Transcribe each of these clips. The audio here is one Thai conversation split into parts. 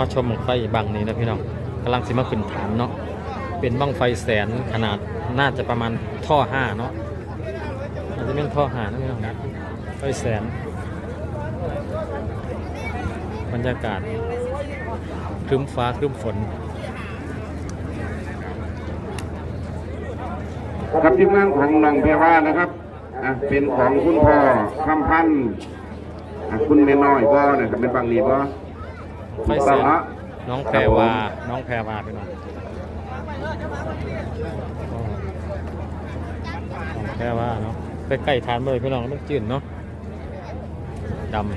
มาชมบังไฟบังนี้นะพี่น้องกำลังสิมาขึ้นฐานเนาะเป็นบังไฟแสนขนาดน่าจะประมาณท่อห้าเนาะอาจจะเป็นท่อห้านะพี่น้องนะไฟแสน บรรยากาศครึ้มฟ้าครึ้มฝนครับทีมงานของน้องเพรว่านะครับอะเป็นของคุณพ่อคำพันธ์อะคุณแม่น้อยก็นะครับเป็นฟังดีก็ ไฟแสนเนาะน้องแพรวา น้องแพรวาพี่น้องน้องแพรวาเนาะใกล้ๆทานเลยพี่น้องมันจืดเนาะดำ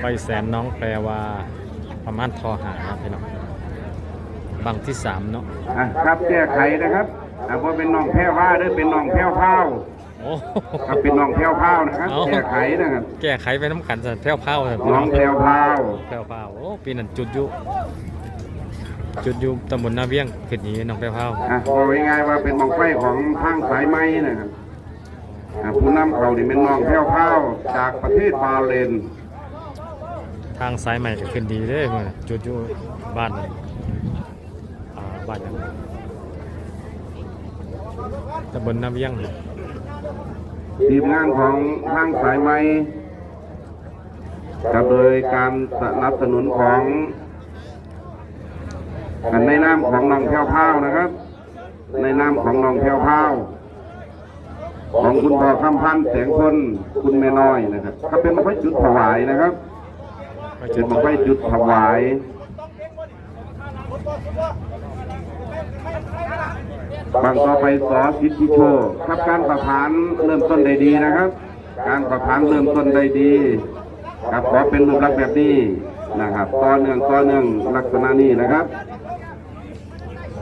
ไฟแสนน้องแพรวาประมาณทอหาครับพี่น้องบังที่สามเนาะอะครับแก้ไขนะครับอะว่าเป็นน้องแพรว่าหรือเป็นน้องแพรวพราว โอ้ ครับเป็นน้องแพรวพราวนะครับเอา แก้ไขนะครับแก้ไขไปน้ำกันสันแพร่วเผาสันพี่น้น้อองงแพรวพราวแพร่วเผาโอ้ปีนั้นจุดอยุจุดอยุตำบลนาเวียงขึ้นนี้น้องแพร่วเผาอะบอกง่ายๆว่าเป็นบังไฟของทางสายไหมนะครับอะผู้นำเขานี่เป็นน้องแพรวพราวจากประเทศบาเลนทางซ้ายใหม่ก็ขึ้นดีเลยมื่อน่ะจุดอยุบ้านนั่นอ่าบ้านหยังตำบลนาเวียง ทีมงานของทางสายไหมกับโดยการสนับสนุนของในนามของน้องแพ้วพราวนะครับ ในนามของน้องแพ้วพราวของคุณพ่อคำพันธ์แสงพลคุณแม่น้อยนะครับถ้าเป็นมาไฟจุดถวายนะครับก็เป็จุนดมาไฟจุดถวาย บางต่อไปสอสิทธิโชคครับการประพานเริ่มต้นได้ดีนะครับ การประพานเริ่มต้นได้ดี ครับขอเป็นรูปลักษณ์แบบนี้นะครับต่อเนื่องต่อเนื่องลักษณะนี้นะครับ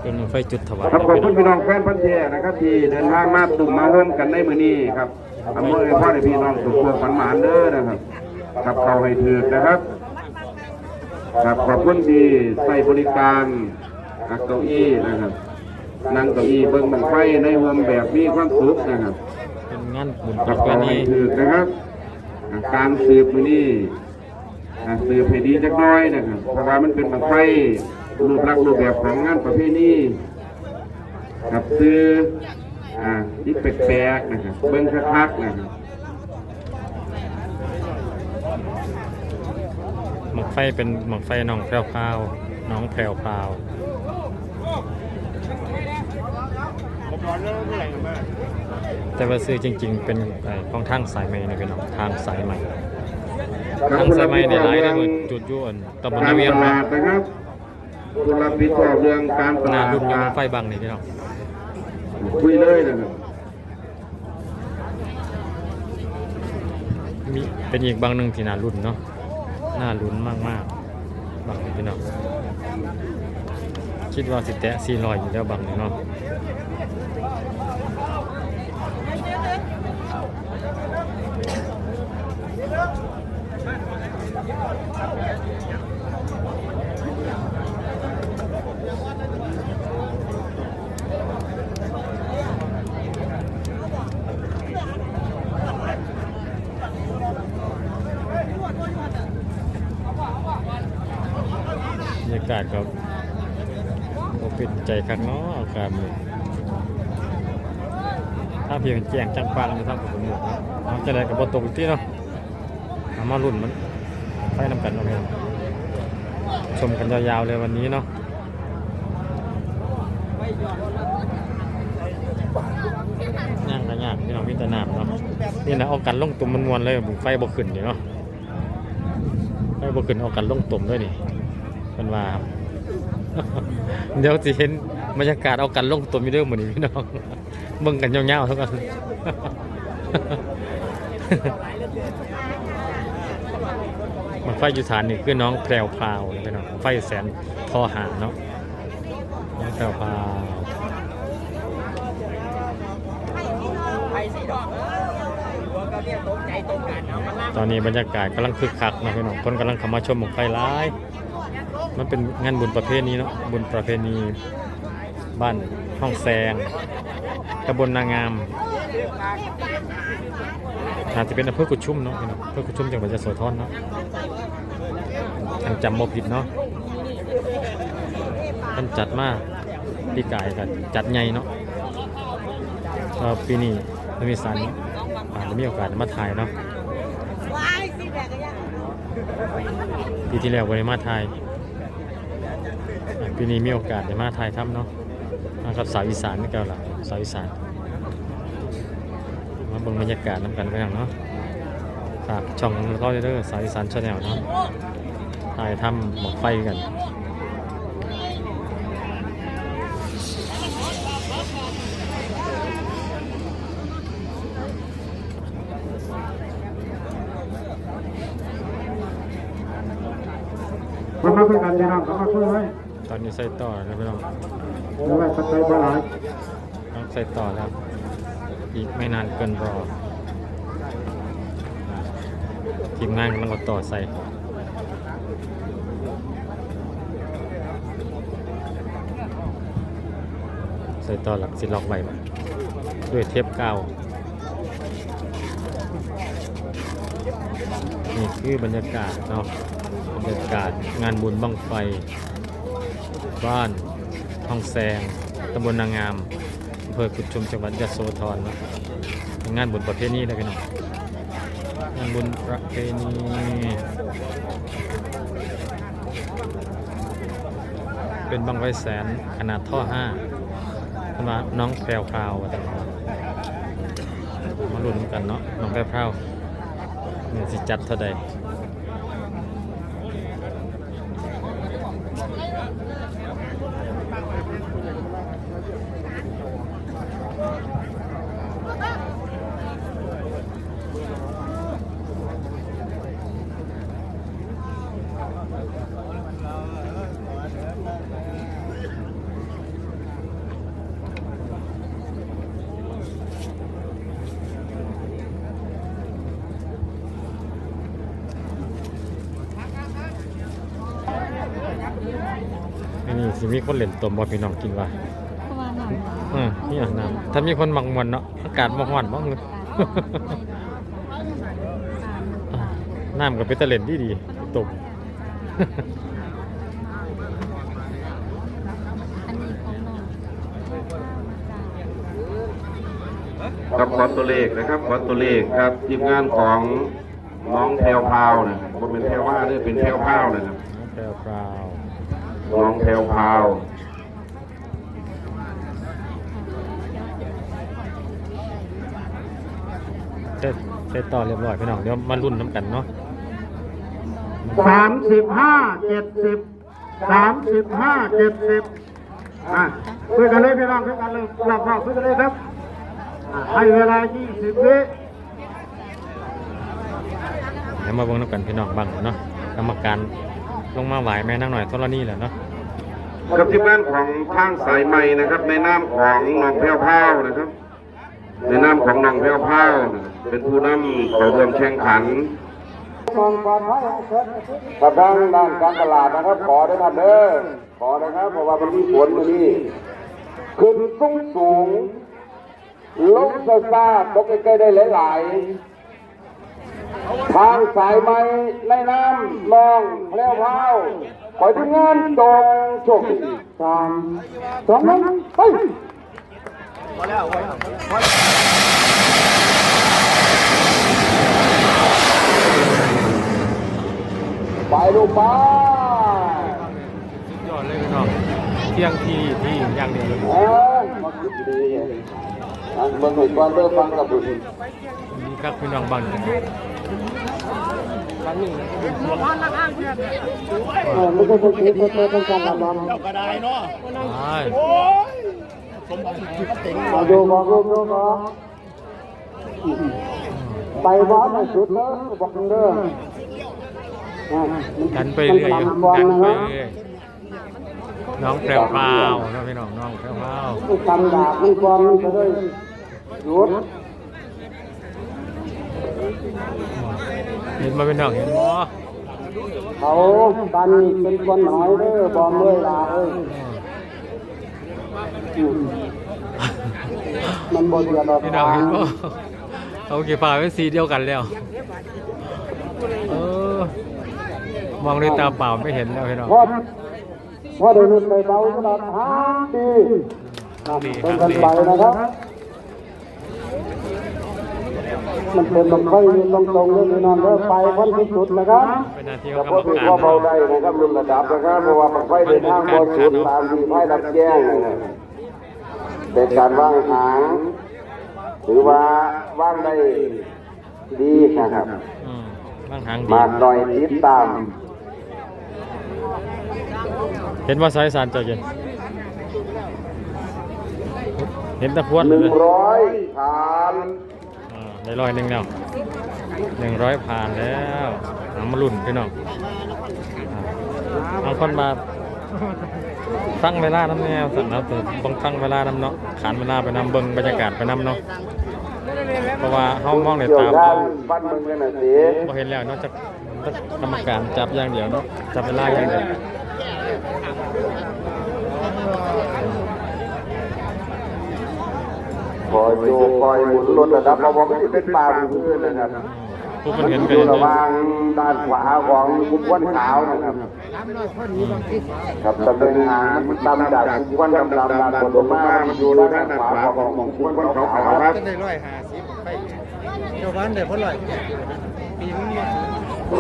เป็นไฟจุดถวายครับขอบคุณพี่น้องแฟนพันธุ์แท้นะครับที่เดินทางมาตุ่มมาร่วมกันในมื้อนี้ครับอำนวยพรให้พี่น้องสุขภาพฝันหมานเด้อนะครับครับเข้าให้ถือนะครับครับขอบคุณที่ใส่บริการ อะเก้าอี้นะครับนั่งเก้าอี้เบิ้งบังไฟในวงแบบมีความสุขนะครับเป็นงานบุญคปรัระบเพขอให้ณีถือนะครับอะการสืบมือนี้อะสืบให้ดีจักหน้อยนะครับเพราะว่ามันเป็นบังไฟรูปลักษณ์รูปแบบของงานประเพณีครับซื้ออ่าที่แปลกๆนะครับเบิ้งคักๆนะครับหมอกไฟเป็นหมอกไฟน้องแพรวพราวน้องแพรวพราว แต่ว่าซื้อจริง ๆ เป็นไอ้ของทางสายไหมนะพี่น้องทางสายไหมทางสายไหมในหลายเลยหมดจุดอยุ่อันตำบลกานาเวียรงตนะลาดนะครับผู้รับผิดชอบเรื่องการตหน้าลาดรุ่นอยังไฟบังนี่พี่น้องคุยเลยนะครับมีเป็นอีกบางหนึ่งที่น่ารุ่นเนาะน่ารุ่นมากๆบางนี่พี่น้องคิดว่าสิแตะ400อยู่แล้วบางนี่เนาะากาศก็บ่เป็นใจคักเนาะอากาศมื้อถ้าเพียงแจ้งจังปังอยู่ทางผมเอาจะได้ก็บ่ตกอีกทีเนาะามารุ่นมันไฟนำกันเนาะพี่น้องชมกันยาวๆเลยวันนี้เนาะย่างก็ยากพี่น้องมีแต่น้ำเนาะนี่นะเอากันลงตุ่มมันมวนเลยบุไฟบ่ขึ้นนี่เนาะไฟบ่ขึ้นเอากันลงตุ่มด้วยนี่ เป็นว่าเดี๋ยวจะเห็นบรรยากาศเอากันลงตัวมีเรื่องเหมือนนี้พี่น้องเบิ่งกันยาวๆเท่ากันมันไฟอยู่ฐานนี่คือน้องแพรวพราวพี่น้องไฟแสนทอหาเนาะน้องแพรวพราวตอนนี้บรรยากาศกำลังคึกคักนะพี่น้องคนกำลังเข้ามาชมหมกไฟร้าย มันเป็นงานบุญประเภทนี้เนาะบุญประเพณีบ้านห้องแซงตำบลนางามอาจจะเป็นอำเภอกุดชุ่มเนาะอำเภอกุดชุ่มจังหวัดยโสธรเนาะทางจำบ่ผิดเนาะท่านจัดมาปีกายกันจัดใหญ่เนาะปีนี้ไม่มีสันอาจจะมีโอกาสมาถ่ายเนาะปีที่แล้ววันมาถ่าย ปีนี้มีโอกาสได้มาถ่ายทำเนาะมากับสาวอีสานนี่เก่าล่ะสาวอีสาน มาเบิ่งบรรยากาศน้ำกันไปหน่อยเนาะฝากช่องเราเด้อสายอีสานชาแนลเนาะถ่ายทำหมอกไฟกันมามาคุยกันพี่น้องมาคุยไว้ นนี้ใส่ต่อแล้วพี่น้องเดี๋ยวไว้ปัจจัยบ่หลายต้องใส่ต่อแล้วอีกไม่นานเกินรอทีมงานกำลังเอาต่อใส่ใส่ต่อหลักสิล็อกไว้บ่ด้วยเทปกาวนี่คือบรรยากาศเนาะบรรยากาศงานบุญบังไฟ บ้านทองแซงตำบลนางงามอำเภอกุดชุมจังหวัดยะโสธรนะงานบุญประเพณีเลยพี่น้องงานบุญประเพณีเป็นบังไฟแสนขนาดท่อห้าเพิ่นว่าน้องแพรวพราวว่าแต่ว่ามาลุ้นกันเนาะน้องแพรวพราวเนี่ยสิจัดเท่าใด มีคนเล่นตมบ่พี่น้องกินว่าประมาณนั้นเออนี่อะน้ำถ้ามีคนมักมวนเนาะอากาศบ่ร้อนบ่เงือน้ำก็เป็นตะเล่นดีดีๆตมอันนี้ของน้องครับขอตัวเลขนะครับขอตัวเลขครับทีมงานของน้องแพรวพราวนะครับบ่เป็นแพรวว่าเด้อเป็นแพรวพราวนะครับน้องแพรวพราว น้องแพรวพราวเสร็จเสร็จต่อเรียบร้อยพี่น้องเดี๋ยวมารุ่นน้ำกันเนาะสามสิบห้าเจ็ดสิบสามสิบห้าเจ็ดสิบอะคุยกันเลยพี่น้องคุยกันเลยหลับหลับคุยกันเลยครับอะให้เวลายี่สิบวิเดี๋ยวมาเบิ่งน้ำกันพี่น้องบังเนาะกรรมการ ลงมาไหวแม่นั่งหน่อยเท่านี้แหละเนาะกับทีมงานของทางสายใหม่นะครับ ในนามของน้องแพรวพราวนะครับ ในนามของน้องแพรวพราวนะครับเป็นผู้นำเข้าร่วมแข่งขันกับทางด้านการตลาดนะครับ ขอได้ครับเด้อขอนะครับเพราะว่ามันมีฝนอยู่นี่ขึ้นสูงสูงลงซาซาตกใกล้ๆได้หลายๆ ทางสายไม้ในน้ำลองแล้วพาวขอทุกงานตรงโชคดีสามสองนึ่งไปพอแล้วพอไปลูกไปสุดยอดเลยพี่น้องเที่ยงที่ที่อย่างเดียวเลยอันเมืองหนุ่ยก่อนเริ่มฟังกับบุญนี่ครับพี่น้องบัง เออม่ใช่คนคิดไม่ใช่เป็นการระบำใช่มาดูบอกลูกลูกเนาไปบ้านให้สุดเลยบอกเด้อกันไปเรื่อยดันตามบอลกันนะไปเรื่อยน้องแพรวพราวนะพี่น้องน้องแพรวพราวมันตำดาบมันบอลมันจะได้หยุด เห็นมาเป็นหน้องเห็นบ่เขาดันเป็นคนหน่อยเด้อบอมเมื่อยลาเอ้ยมันบนเดียวดอกพี่น้องเห็นบ่เขากี่ฟ้าเป็นสีเดียวกันแล้วเออมองด้วยตาเปล่าไม่เห็นแล้วพี่น้องพอพอเดินไปเบาสลับหางดีดีเป็นครักับนดีไปนะครับ มันเป็นลมไฟตรงตรงๆเลยพี่น้องเด้อไปพ้นที่สุดนะครับเป็นหน้าที่ครัของบกรก็รมถือการว่าเบาเนาะได้นะครับรุ่นระดับนะครับเพราะว่ามันไฟเดินทางบนสุดตามที่ไฟรับแจ้งนะครับเป็นการว่างหางหรือว่าว่างได้ดีนะครับอืมบางทางดีมากหน่อยติดตาม เห็นว่าสายสารเจ้าเย็นเห็นแตะพวดหเลนึ่งยร้อยฐานอ่า ได้ร้อยหนึ่งแล้วหนึ่งร้อยผ่านแล้วหามาลุ่นพี่น้องอ่าบางคนมาตั้งเวลาน้ำแนวสั่นเอาถึงต้องตั้งเวลาน้ำเนาะขานเวลาไปนำเบิ่งบรรยากาศไปนำเนาะเพราะว่าเฮามองในเกี่ยวตาด้าเปล่านบ้านเมืองกันนะสิบ่เห็นแล้วนอกจากกรรมการจับอย่างเดียวเนาะจับเวลาอย่างเดียว คอยโยคอยหมุนลดระดับเพราะว่าไม่ได้เป็นป่าพื้นนะครับผู้คนเห็นอก็ยู่เห็นระเลหว่างด้านขวาของคุ้มควันขาวนะครับกับตะเบงหางมันต่ำจากคุ้มควันดำดำด้านบนลงมามันอยู่ด้านขวาของของคุ้มควันขาวครับได้ร้อยห้าสิบไปเจ้าบ้านได้เพราะร้อยปีนึงเนี่ย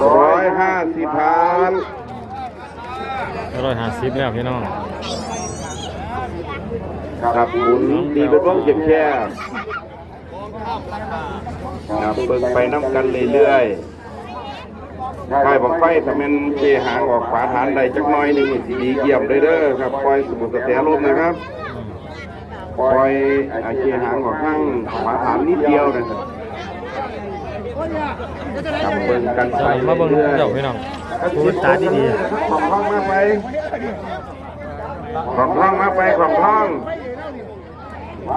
ร้อยห้าสิบพันร้อยห้าสิบแล้วพี่น้อง ครับหมุนตีเป็นวงแคบๆครับเบิ่งไปน้ำกันเรื่อยๆไฟบอกไฟถ้ามันเจหางออกขวาฐานใดจักหน้อยหนึ่งนี่สีดีเยี่ยมเลยเด้อครับปล่อยสมุทรเสียลมนะครับอืมปล่อยอาเจหางออกข้างขวาฐานนิดเดียวนะครับครับเบิ่งกันไปจะมาเบิ่งเรื่อยเจ้าพี่น้องผู้ตาดีของคล่องมาไปของคล่องมาไปของคล่อง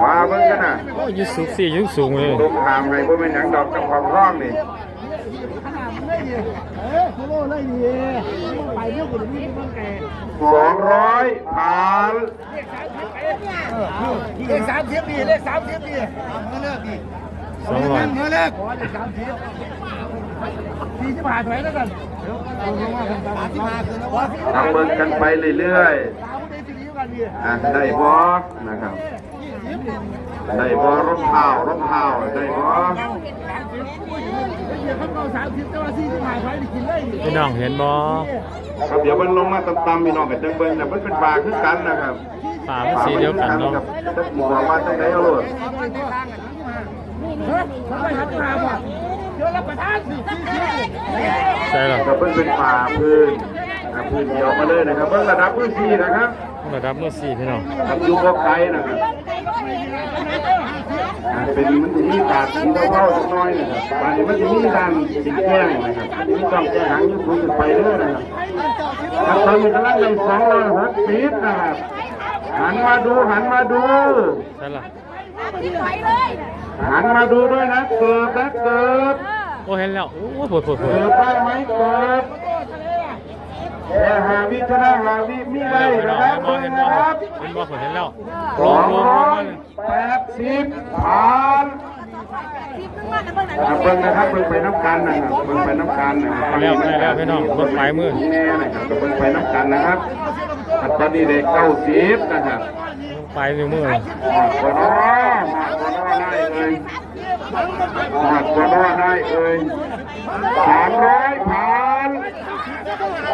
มาเบิ่งกันนะๆโอ้ยยุสูงสี่ยุสูงเลยลูกทางให้บ่เป็นหยังดอกกับของคล่องนี่สองร้อยผ่านเลขสามสิบดีเลขสามสิบดีเมื่อเลิกดีสองร้อยเมื่อเลิกเลขสามสิบสี่สิบห้าถอยแล้วกันสามสิบห้าคือแล้วว่าทำเบิ่งกันไปเรื่อยสามได้สิ่งนี้กันดีๆ อะได้บ่นะครับ ได้บ่รองเท้ารองเท้าได้บ่เดี๋ยวเขาเอาสามสิบแต่ว่าสี่สิบห้าถอยได้กินเลยพี่น้องเห็นบ่ครับเดี๋ยวมันลงมาต่ำๆพี่น้องก็จังเบิ่งน่ะมันเป็นปลาคือกันนะครับฝาเป็นสีเดียวกันเนาะครับจะบอกว่าจังได๋เอาโลดเฮ้ยเขาไปหันมาบ่เดี๋ยวรับประทานสิสี่สิบใช่หรอก็เพิ่นเป็นป่าพื้นอะพื้น เดียวมาเลยนะครับเบิ่งระดับพื้นที่นะครับระดับมือสี่พี่น้องครับอยู่บ่ไกลนะครับอะเป็นมันจะมีตาดสีเทาๆจักหน่อยนะครับบานนี้มันจะมีด้านสีแจ้งนะครับมีต้องแจ้งหางอยู่สูงขึ้นไปเด้อนะครับครับตอนนี้กำลังใน260นะครับหันมาดูหันมาดูใช่หรอหันมาดูด้วยนะเกิดนะเกิดโอ้เห็นแล้วโอ้ปวดปวดปวดเกิดได้ไหมเกิดแต่ หาวิชนะหาวิมีได้พี่น้นะองครับเห็นบ่เบิ่งเห็นบ่นะครับเห็นบ่ผมเห็นแล้วสลองงลงลร้งอมายเลยแปดสิบผ่านนะครับเบิ่งนะครับเบิ่งไปน้ำกันนะครับเบิ่งไปน้ำกันนะครับไปแล้วไปแล้วพี่น้องรถไฟมือแน่นะครับเบิ่งไปน้ำกันนะครับอันตอนนี้ได้เก้าสิบนะครับไปนิ้วมือเลยมากกว่าน้อมากกว่าน้อได้เลยมากกว่าน้อได้เลยสามร้อยผ่าน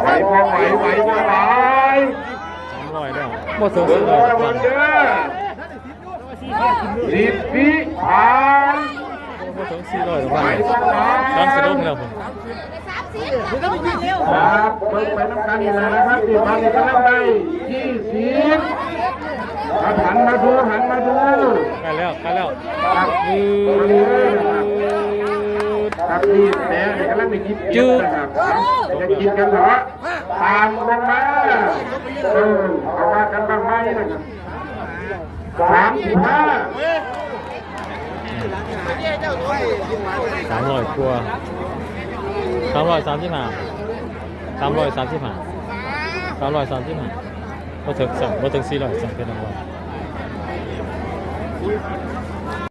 ไหวพอไหวไหวพอไหวสามร้อยแล้วบ่ถึงเบิ่สิงเลร้อยยวันเด้อสิบปีผ่านบ่ถึงสี่ร้อยหรอกไหวว่าพอไหวตอนสิลงแล้วผมครับเบิ่งไปน้ำกันนี่แหละนะครับที่บ้านนี่กำลังได้ยี่สิบหันมาดูหันมาดูใกล้แล้วใกล้แล้วครับดดครับนี่แม่นี่กำลัง ได้กินจืดนะครับจะกินกันเหรอตามลงมาเออเอาว่ากันบ้างไหมนะครับสามสิบห้าสามร้อยกว่าสามร้อยสามสิบห้าสามร้อยสามสิบห้าสามร้อยสามสิบห้าบ่ถึงสั่งบ่ถึงสี่ร้อยสั่งเป็นรางวัล